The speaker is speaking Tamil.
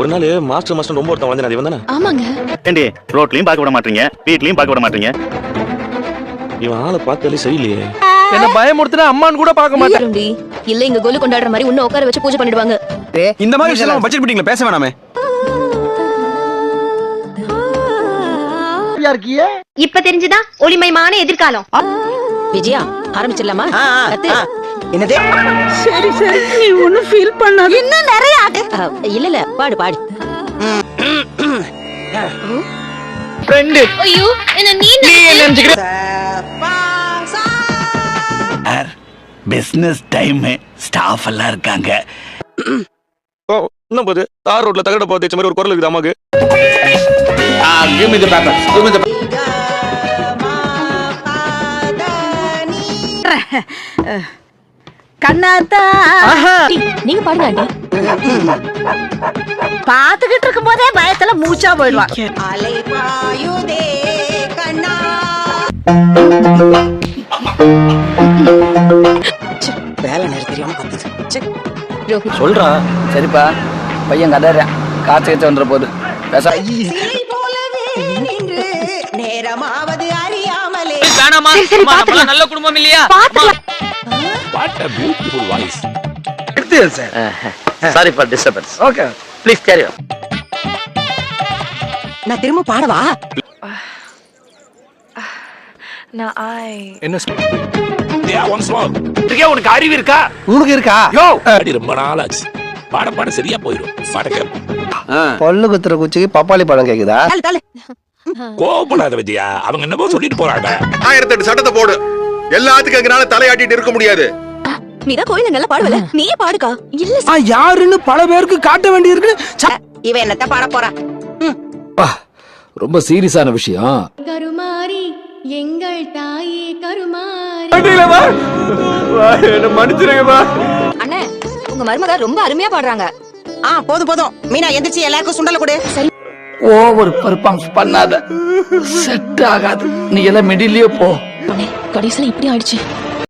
ஒரு நாள் மாஸ்டர் மாஸ்டர் ரொம்ப ஒருத்தன் வந்தேன் அது இவன் தானே? ஆமாங்க. ஏண்டி ரோட்லயும் பார்க்க விட மாட்டீங்க வீட்லயும் பார்க்க விட மாட்டீங்க? இவன் ஆளை பார்த்தாலே சரியில்லையே. என்ன பயமுறுத்தினா அம்மான்னு கூட பார்க்க மாட்டேன். இல்ல இங்க கோலு கொண்டாடுற மாதிரி உன்ன உட்கார வச்சு பூஜை பண்ணிடுவாங்க. இந்த மாதிரி விஷயம் பட்ஜெட் மீட்டிங்ல பேச வேணாமே. இப்ப தெரிஞ்சுதா ஒளிமயமான எதிர்காலம். விஜயா ஆரம்பிச்சிடலாமா. என்னது? சரி சரி. நீ ஒண்ணும் ஃபீல் பண்ணாத. இன்னும் நிறைய இல்ல இல்ல. பாடு பாடு. ஃப்ரெண்டு ஐயோ என்ன நீ நீ என்ன நினைச்சுக்கிற? பிசினஸ் டைம் ஸ்டாஃப் எல்லாம் இருக்காங்க. ஓ இன்னும் போது? தார் ரோட்ல தகட போக தேய்ச்ச மாதிரி ஒரு குரல் இருக்குது அம்மாக்கு. Give me the paper give me the கண்ணாத்தா. நீங்க பாடுங்க பாத்துக்கிட்டு இருக்கும் போதே பயத்துல மூச்சா போயிடுவான் வேலை நேரம் தெரியாம கத்துது ச்சே. ரோஹித் சொல்றா. சரிப்பா. பையன் கதறேன். காசு கச்சு வந்துட போகுது பேச. நேரமாவது அறியாமலே. நல்ல குடும்பம் இல்லையா? எடுத்து sir sorry for disturbance okay please carry நான் திரும்ப பாடவா என்ன இருக்கே உனக்கு அறிவு இருக்கா? உனக்கு இருக்கா? யோ! ரொம்ப நாள் ஆச்சு பாட பாட சரியா போயிடும். பாட பல்லு குத்துற குச்சிக்கு பப்பாளி பழம் கேக்குதா? கோவப்படாத விஜயா. அவங்க என்னமோ சொல்லிட்டு போறாங்க. ஆயிரத்தெட்டு சட்டத்தை போடு. எல்லாத்துக்கும் எங்கனால தலையாட்டிட்டு இருக்க முடியாது. நீதான் கோயிலுங்கெல்லாம் பாடுவல? நீயே பாடுக்கா. இல்ல யாருன்னு பல பேருக்கு காட்ட வேண்டியிருக்கு இவன் என்னத்த பாட போறான் ரொம்ப சீரியஸான விஷயம். கருமாரி எங்கள் தாயே கருமாரி என்ன மன்னிச்சிருங்கப்பா அண்ணே உங்க மருமக ரொம்ப அருமையா பாடுறாங்க. ஆ போதும் போதும். மீனா எந்திரிச்சு எல்லாருக்கும் சுண்டல் கொடு. ஓவர் பர்ஃபார்மன்ஸ் பண்ணாத. செட் ஆகாது. நீ எல்லாம் மிடிலே போ. கடைசியில இப்படி ஆயிடுச்சு.